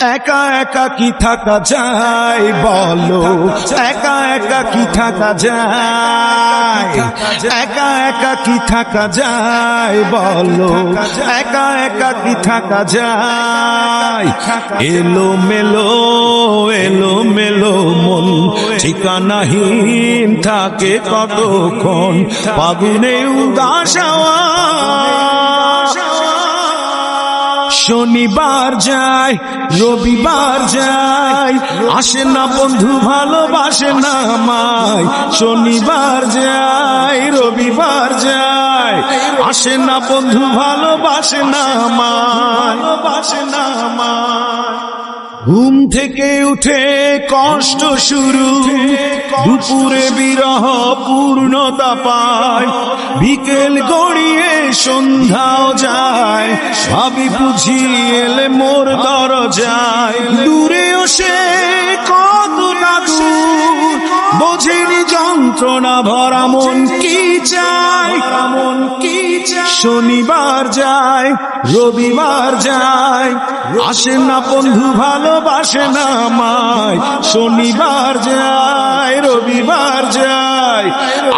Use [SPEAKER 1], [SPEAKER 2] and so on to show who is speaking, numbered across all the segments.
[SPEAKER 1] একা একা কি থাকা যায় বলো? একা একা কি থাকা যায়? একা একা কি থাকা যায় বলো? একা একা কি থাকা যায়? এলো মেলো এলো মেলো মন ঠিকানাহীন থাকে কতক্ষণ? পাগুনে উদাস শনিবার যায়, রবিবার যায়। আসে না বন্ধু, ভালোবাসে না মাই শনিবার যায়, রবিবার যায়। আসে না বন্ধু, ভালোবাসে না মাই ভালোবাসে না মাই ঘুম থেকে উঠে কষ্ট শুরু। দুপুরে বিরহ পূর্ণতা পায়। বিকেল গড়িয়ে সন্ধ্যাও যায়। ভাবি বুঝি এলে মোর দরজায়। দূরেও সে কত না দূর, বোঝেনি যন্ত্রণা ভরা মন কি চায়। মন কি শনিবার যায়, রবিবার যায়, আসে না বন্ধু ভালোবাসে না মায় শনিবার যায়, রবিবার যায়,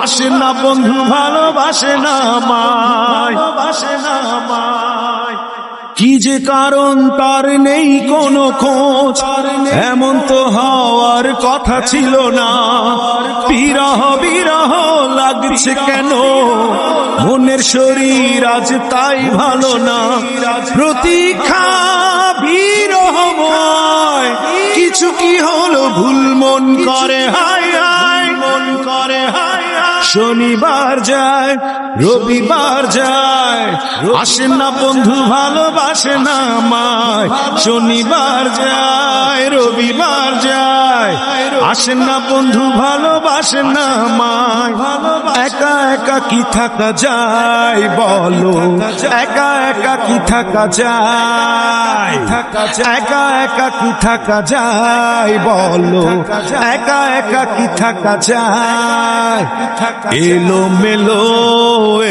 [SPEAKER 1] আসে না বন্ধু ভালোবাসে না মায় ভালোবাসে না মায় কি যে কারণ তার নেই কোনো খোঁজ? এমন তো হওয়ার কথা ছিল না। বিরহ বিরহ লাগছে কেন? মনের শরীর আজ তাই ভালো না। প্রতীক্ষা বিরহময়। কিছু কি হলো? ভুল মন করে? হায় শনিবার যায় রবিবার যায়। আসে না বন্ধু ভালোবাসে না মায় শনিবার যায় রবিবার যায়। আসে না বন্ধু ভালোবাসে না মায় একা একা কি থাকা যায় বলো? একা একা কি থাকা যায়? একা একা কি থাকা যায় বলো? একা একা কি থাকা যায়? এলো মেলো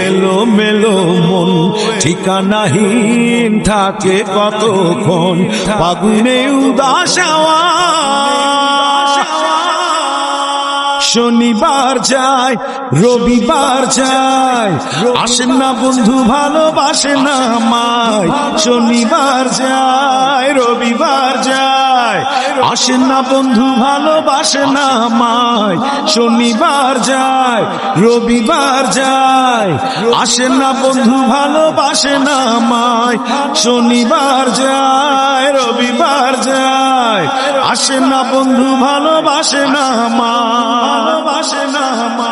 [SPEAKER 1] এলো মেলো মন, ঠিকানাহীন থাকে কতক্ষণ? ফাগুনে উদাস শনিবার যায়, রবিবার যায়। আসেন না বন্ধু, ভালোবাসে না মায় শনিবার যায়, রবিবার যায়। আসেন না বন্ধু, ভালোবাসে না মায় শনিবার যায়, রবিবার যায়। আসেন না বন্ধু, ভালোবাসে না মায় শনিবার যায়, রবিবার যায়। আসে না বন্ধু ভালোবাসে না মা। ভালোবাসে না মা।